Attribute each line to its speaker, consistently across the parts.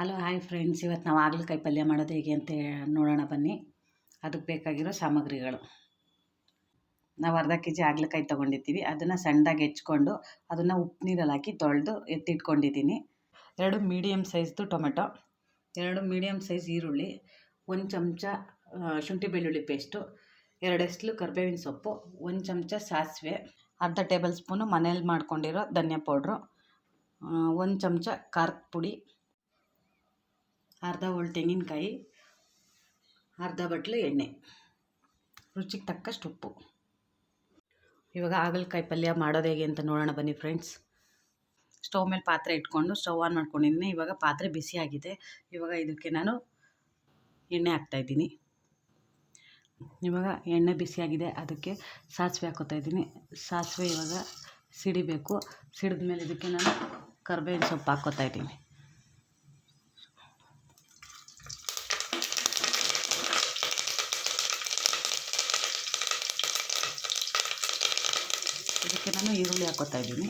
Speaker 1: Hello, hi friends. ಇವತ್ತು ನಾವು ಹಾಗಲಕಾಯಿ ಪಲ್ಯ ಮಾಡೋದು ಹೇಗೆ ಅಂತ ನೋಡೋಣ ಬನ್ನಿ. ಅದಕ್ಕೆ ಬೇಕಾಗಿರೋ ಸಾಮಗ್ರಿಗಳು. ನಾವು ಅರ್ಧ ಕೆ ಜಿ ಹಾಗಲಕಾಯಿ ತೊಗೊಂಡಿದ್ದೀವಿ. ಅದನ್ನು ಸಣ್ಣದಾಗಿ ಹೆಚ್ಕೊಂಡು ಅದನ್ನು ಉಪ್ಪು ನೀರಲ್ಲಿ ಹಾಕಿ ತೊಳೆದು ಎತ್ತಿಟ್ಕೊಂಡಿದ್ದೀನಿ. ಎರಡು ಮೀಡಿಯಮ್ ಸೈಜ್ದು ಟೊಮೆಟೊ, ಎರಡು ಮೀಡಿಯಮ್ ಸೈಜ್ ಈರುಳ್ಳಿ, ಒಂದು ಚಮಚ ಶುಂಠಿ ಬೆಳ್ಳುಳ್ಳಿ ಪೇಸ್ಟು, ಎರಡು ಎಸ್ಲು ಕರ್ಬೇವಿನ ಸೊಪ್ಪು, ಒಂದು ಚಮಚ ಸಾಸಿವೆ, ಅರ್ಧ ಟೇಬಲ್ ಸ್ಪೂನು ಮನೇಲಿ ಮಾಡ್ಕೊಂಡಿರೋ ಧನಿಯಾ ಪೌಡ್ರು ಒಂದು ಚಮಚ ಖಾರದ ಪುಡಿ ಅರ್ಧ ಹೋಳು ತೆಂಗಿನಕಾಯಿ, ಅರ್ಧ ಬಟ್ಲು ಎಣ್ಣೆ. ರುಚಿಗೆ ತಕ್ಕಷ್ಟು ಉಪ್ಪು. ಇವಾಗ ಹಾಗಲಕಾಯಿ ಪಲ್ಯ ಮಾಡೋದು ಹೇಗೆ ಅಂತ ನೋಡೋಣ ಬನ್ನಿ ಫ್ರೆಂಡ್ಸ್. ಸ್ಟವ್ ಮೇಲೆ ಪಾತ್ರೆ ಇಟ್ಕೊಂಡು ಸ್ಟವ್ ಆನ್ ಮಾಡ್ಕೊಂಡಿದ್ದೀನಿ ಇವಾಗ ಪಾತ್ರೆ ಬಿಸಿಯಾಗಿದೆ ಇವಾಗ ಇದಕ್ಕೆ ನಾನು ಎಣ್ಣೆ ಹಾಕ್ತಾಯಿದ್ದೀನಿ ಇವಾಗ ಎಣ್ಣೆ ಬಿಸಿಯಾಗಿದೆ ಅದಕ್ಕೆ ಸಾಸಿವೆ ಹಾಕೋತಾ ಇದ್ದೀನಿ. ಸಾಸಿವೆ ಇವಾಗ ಸಿಡಿಬೇಕು. ಸಿಡಿದ ಮೇಲೆ ಇದಕ್ಕೆ ನಾನು ಕರ್ಬೇವಿನ ಸೊಪ್ಪು ಹಾಕ್ಕೋತಾ ಇದ್ದೀನಿ. ಇದಕ್ಕೆ ನಾನು ಈರುಳ್ಳಿ ಹಾಕೋತಾ ಇದ್ದೀನಿ.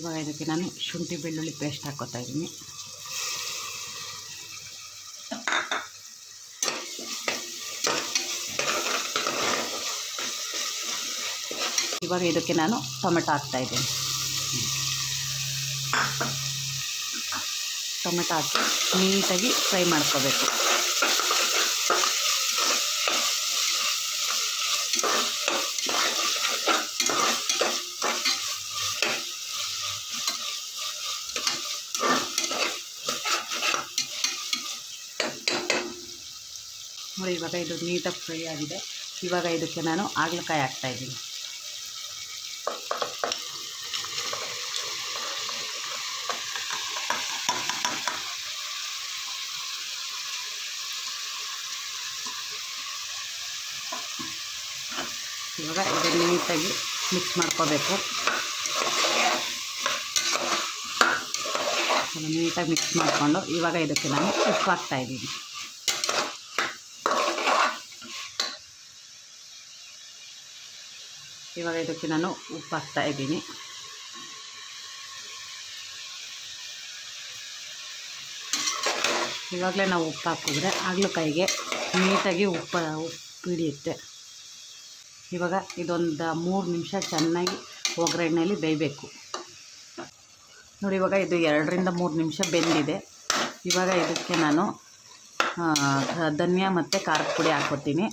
Speaker 1: ಇವಾಗ ಇದಕ್ಕೆ ನಾನು ಶುಂಠಿ ಬೆಳ್ಳುಳ್ಳಿ ಪೇಸ್ಟ್ ಹಾಕೋತಾ ಇದ್ದೀನಿ ಇವಾಗ ಇದಕ್ಕೆ ನಾನು ಟೊಮೆಟೊ ಹಾಕ್ತಾ ಇದ್ದೀನಿ ಟೊಮೆಟೊ ಹಾಕಿ ನೀಟಾಗಿ ಫ್ರೈ ಮಾಡ್ಕೋಬೇಕು ನೋಡಿ ಇವಾಗ ಇದು ನೀಟಾಗಿ ಫ್ರೈ ಆಗಿದೆ. ಇವಾಗ ಇದಕ್ಕೆ ನಾನು ಹಾಗಲಕಾಯಿ ಹಾಕ್ತಾಯಿದ್ದೀನಿ ಇವಾಗ ಇದನ್ನು ನೀಟಾಗಿ ಮಿಕ್ಸ್ ಮಾಡ್ಕೋಬೇಕು. ನೀಟಾಗಿ ಮಿಕ್ಸ್ ಮಾಡಿಕೊಂಡು ಇವಾಗ ಇದಕ್ಕೆ ನಾನು ಉಪ್ಪು ಹಾಕ್ತಾಯಿದ್ದೀನಿ ಇವಾಗ ಇದಕ್ಕೆ ನಾನು ಉಪ್ಪು ಹಾಕ್ತಾ ಇದ್ದೀನಿ ಇವಾಗಲೇ ನಾವು ಉಪ್ಪು ಹಾಕಿದ್ರೆ ಕೈಗೆ ನೀಟಾಗಿ ಉಪ್ಪು ಉಪ್ಪು ಹಿಡಿಯುತ್ತೆ ಇವಾಗ ಇದೊಂದು ಮೂರು ನಿಮಿಷ ಚೆನ್ನಾಗಿ ಒಗ್ಗರಣೆಯಲ್ಲಿ ಬೇಯಬೇಕು. ನೋಡಿ, ಇವಾಗ ಇದು ಎರಡರಿಂದ ಮೂರು ನಿಮಿಷ ಬೆಂದಿದೆ. ಇವಾಗ ಇದಕ್ಕೆ ನಾನು ಧನಿಯಾ ಮತ್ತು ಖಾರದ ಪುಡಿ ಹಾಕ್ಕೊತೀನಿ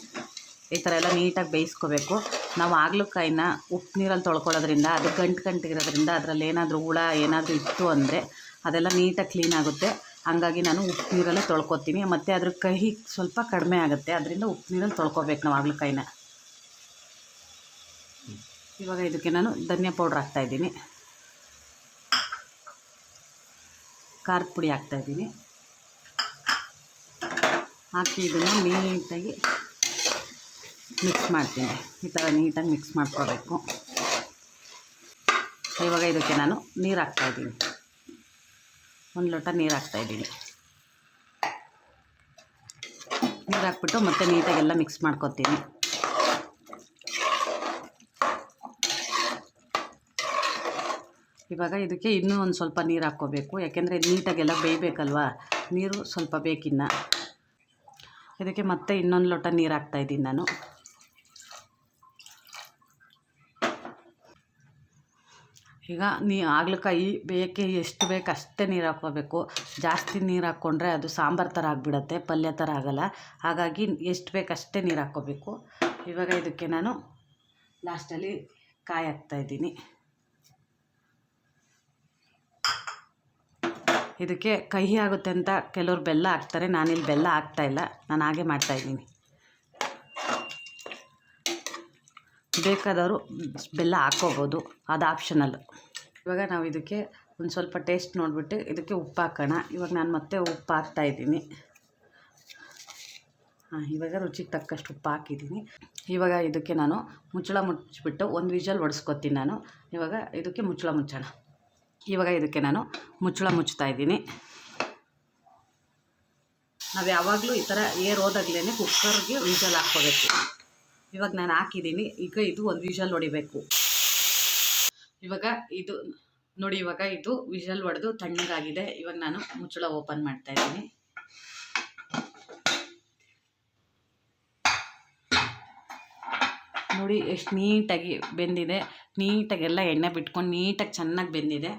Speaker 1: ಈ ಥರ ಎಲ್ಲ ನೀಟಾಗಿ ಬೇಯಿಸ್ಕೋಬೇಕು. ನಾವು ಹಾಗಲಕಾಯಿನ ಉಪ್ಪು ನೀರಲ್ಲಿ ತೊಳ್ಕೊಳ್ಳೋದ್ರಿಂದ, ಅದು ಗಂಟು ಗಂಟಿರೋದ್ರಿಂದ ಅದರಲ್ಲಿ ಏನಾದರೂ ಹುಳ ಏನಾದರೂ ಇತ್ತು ಅಂದರೆ ಅದೆಲ್ಲ ನೀಟಾಗಿ ಕ್ಲೀನ್ ಆಗುತ್ತೆ. ಹಾಗಾಗಿ ನಾನು ಉಪ್ಪು ನೀರಲ್ಲೇ ತೊಳ್ಕೊತೀನಿ. ಮತ್ತು ಅದ್ರ ಕಹಿ ಸ್ವಲ್ಪ ಕಡಿಮೆ ಆಗುತ್ತೆ. ಅದರಿಂದ ಉಪ್ಪು ನೀರಲ್ಲಿ ತೊಳ್ಕೊಬೇಕು ನಾವು ಹಾಗಲಕಾಯಿನ ಇವಾಗ ಇದಕ್ಕೆ ನಾನು ಧನಿಯಾ ಪೌಡ್ರ್ ಹಾಕ್ತಾಯಿದ್ದೀನಿ ಖಾರದ ಪುಡಿ ಹಾಕ್ತಾಯಿದ್ದೀನಿ ಹಾಕಿ ಇದನ್ನು ನೀಟಾಗಿ ಮಿಕ್ಸ್ ಮಾಡ್ತೀನಿ. ಈ ಥರ ನೀಟಾಗಿ ಮಿಕ್ಸ್ ಮಾಡ್ಕೋಬೇಕು. ಇವಾಗ ಇದಕ್ಕೆ ನಾನು ನೀರು ಹಾಕ್ತಾಯಿದ್ದೀನಿ ಒಂದು ಲೋಟ ನೀರು ಹಾಕ್ತಾಯಿದ್ದೀನಿ ನೀರು ಹಾಕ್ಬಿಟ್ಟು ಮತ್ತೆ ನೀಟಾಗೆಲ್ಲ ಮಿಕ್ಸ್ ಮಾಡ್ಕೊತೀನಿ. ಇವಾಗ ಇದಕ್ಕೆ ಇನ್ನೂ ಒಂದು ಸ್ವಲ್ಪ ನೀರು ಹಾಕ್ಕೋಬೇಕು. ಯಾಕೆಂದರೆ ನೀಟಾಗೆಲ್ಲ ಬೇಯಬೇಕಲ್ವ? ನೀರು ಸ್ವಲ್ಪ ಬೇಕಿನ್ನ. ಇದಕ್ಕೆ ಮತ್ತೆ ಇನ್ನೊಂದು ಲೋಟ ನೀರು ಹಾಕ್ತಾಯಿದ್ದೀನಿ ನಾನು. ಈಗ ನೀ ಹಾಗಲಕಾಯಿ ಬೇಯಕ್ಕೆ ಎಷ್ಟು ಬೇಕು ಅಷ್ಟೇ ನೀರು ಹಾಕ್ಕೋಬೇಕು. ಜಾಸ್ತಿ ನೀರು ಹಾಕ್ಕೊಂಡ್ರೆ ಅದು ಸಾಂಬಾರು ಥರ ಆಗಿಬಿಡತ್ತೆ, ಪಲ್ಯ ಥರ ಆಗೋಲ್ಲ. ಹಾಗಾಗಿ ಎಷ್ಟು ಬೇಕು ಅಷ್ಟೇ ನೀರು ಹಾಕ್ಕೋಬೇಕು. ಇವಾಗ ಇದಕ್ಕೆ ನಾನು ಲಾಸ್ಟಲ್ಲಿ ಕಾಯಿ ಹಾಕ್ತಾಯಿದ್ದೀನಿ ಇದಕ್ಕೆ ಕಹಿ ಆಗುತ್ತೆ ಅಂತ ಕೆಲವ್ರು ಬೆಲ್ಲ ಹಾಕ್ತಾರೆ, ನಾನಿಲ್ಲಿ ಬೆಲ್ಲ ಹಾಕ್ತಾಯಿಲ್ಲ ನಾನು ಹಾಗೆ ಮಾಡ್ತಾಯಿದ್ದೀನಿ ಬೇಕಾದವರು ಬೆಲ್ಲ ಹಾಕ್ಕೋಬೋದು. ಅದು ಆಪ್ಷನಲ್ ಇವಾಗ ನಾವು ಇದಕ್ಕೆ ಒಂದು ಸ್ವಲ್ಪ ಟೇಸ್ಟ್ ನೋಡಿಬಿಟ್ಟು ಇದಕ್ಕೆ ಉಪ್ಪು ಹಾಕೋಣ. ಇವಾಗ ನಾನು ಮತ್ತೆ ಉಪ್ಪು ಹಾಕ್ತಾಯಿದ್ದೀನಿ ಹಾಂ, ಇವಾಗ ರುಚಿಗೆ ತಕ್ಕಷ್ಟು ಉಪ್ಪು ಹಾಕಿದ್ದೀನಿ. ಇವಾಗ ಇದಕ್ಕೆ ನಾನು ಮುಚ್ಚಳ ಮುಚ್ಚಿಬಿಟ್ಟು ಒಂದು ವಿಷಲ್ ಒಡಿಸ್ಕೊತೀನಿ ನಾನು. ಇವಾಗ ಇದಕ್ಕೆ ಮುಚ್ಚಳ ಮುಚ್ಚೋಣ. ಇವಾಗ ಇದಕ್ಕೆ ನಾನು ಮುಚ್ಚಳ ಮುಚ್ತಾ ಇದ್ದೀನಿ. ನಾವು ಯಾವಾಗಲೂ ಈ ಥರ ಏರ್ ಹೋದಾಗ್ಲೇ ಕುಕ್ಕರ್ಗೆ ವಿಷಲ್ ಹಾಕ್ಕೋಬೇಕು. ಇವಾಗ ನಾನು ಹಾಕಿದ್ದೀನಿ. ಈಗ ಇದು ಒಂದು ವಿಷಲ್ ಹೊಡಿಬೇಕು. ಇವಾಗ ಇದು ನೋಡಿ, ಇವಾಗ ಇದು ವಿಷಲ್ ಹೊಡೆದು ತಣ್ಣಗಾಗಿದೆ. ಇವಾಗ ನಾನು ಮುಚ್ಚಳ ಓಪನ್ ಮಾಡ್ತಾ ಇದ್ದೀನಿ. ನೋಡಿ, ಎಷ್ಟು ನೀಟಾಗಿ ಬೆಂದಿದೆ. ನೀಟಾಗಿ ಎಲ್ಲ ಎಣ್ಣೆ ಬಿಟ್ಕೊಂಡು ನೀಟಾಗಿ ಚೆನ್ನಾಗಿ ಬೆಂದಿದೆ.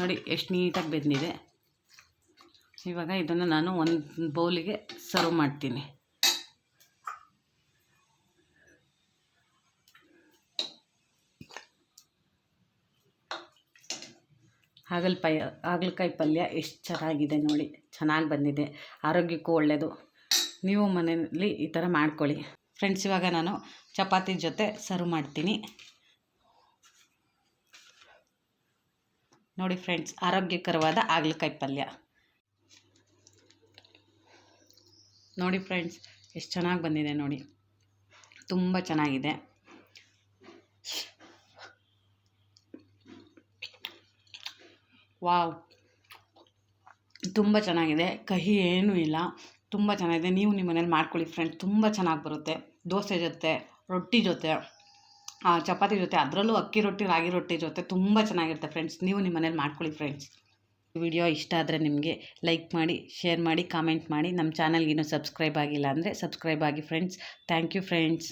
Speaker 1: ನೋಡಿ, ಎಷ್ಟು ನೀಟಾಗಿ ಬೆಂದಿದೆ. ಇವಾಗ ಇದನ್ನು ನಾನು ಒಂದು ಬೌಲಿಗೆ ಸರ್ವ್ ಮಾಡ್ತೀನಿ. ಹಾಗಲಕಾಯಿ ಹಾಗಲಕಾಯಿ ಪಲ್ಯ ಎಷ್ಟು ಚೆನ್ನಾಗಿದೆ ನೋಡಿ. ಚೆನ್ನಾಗಿ ಬಂದಿದೆ. ಆರೋಗ್ಯಕ್ಕೂ ಒಳ್ಳೆಯದು ನೀವು ಮನೆಯಲ್ಲಿ ಈ ಥರ ಮಾಡ್ಕೊಳ್ಳಿ. ಫ್ರೆಂಡ್ಸ್, ಇವಾಗ ನಾನು ಚಪಾತಿ ಜೊತೆ ಸರ್ವ್ ಮಾಡ್ತೀನಿ. ನೋಡಿ ಫ್ರೆಂಡ್ಸ್, ಆರೋಗ್ಯಕರವಾದ ಹಾಗಲಕಾಯಿ ಪಲ್ಯ. ನೋಡಿ ಫ್ರೆಂಡ್ಸ್, ಎಷ್ಟು ಚೆನ್ನಾಗಿ ಬಂದಿದೆ ನೋಡಿ. ತುಂಬ ಚೆನ್ನಾಗಿದೆ. ವಾವ್. ತುಂಬ ಚೆನ್ನಾಗಿದೆ. ಕಹಿ ಏನೂ ಇಲ್ಲ. ತುಂಬ ಚೆನ್ನಾಗಿದೆ. ನೀವು ನಿಮ್ಮ ಮನೇಲಿ ಮಾಡ್ಕೊಳ್ಳಿ ಫ್ರೆಂಡ್ಸ್ ತುಂಬ ಚೆನ್ನಾಗಿ ಬರುತ್ತೆ. ದೋಸೆ ಜೊತೆ, ರೊಟ್ಟಿ ಜೊತೆ ಚಪಾತಿ ಜೊತೆ, ಅದರಲ್ಲೂ ಅಕ್ಕಿ ರೊಟ್ಟಿ, ರಾಗಿ ರೊಟ್ಟಿ ಜೊತೆ ತುಂಬ ಚೆನ್ನಾಗಿರುತ್ತೆ ಫ್ರೆಂಡ್ಸ್ ನೀವು ನಿಮ್ಮ ಮನೇಲಿ ಮಾಡ್ಕೊಳ್ಳಿ ಫ್ರೆಂಡ್ಸ್ ವಿಡಿಯೋ ಇಷ್ಟ ಆದರೆ ನಿಮಗೆ ಲೈಕ್ ಮಾಡಿ, ಶೇರ್ ಮಾಡಿ ಕಾಮೆಂಟ್ ಮಾಡಿ. ನಮ್ಮ ಚಾನಲ್ಗಿನ್ನೂ ಸಬ್ಸ್ಕ್ರೈಬ್ ಆಗಿಲ್ಲ ಅಂದರೆ ಸಬ್ಸ್ಕ್ರೈಬ್ ಆಗಿ ಫ್ರೆಂಡ್ಸ್ ಥ್ಯಾಂಕ್ ಯು ಫ್ರೆಂಡ್ಸ್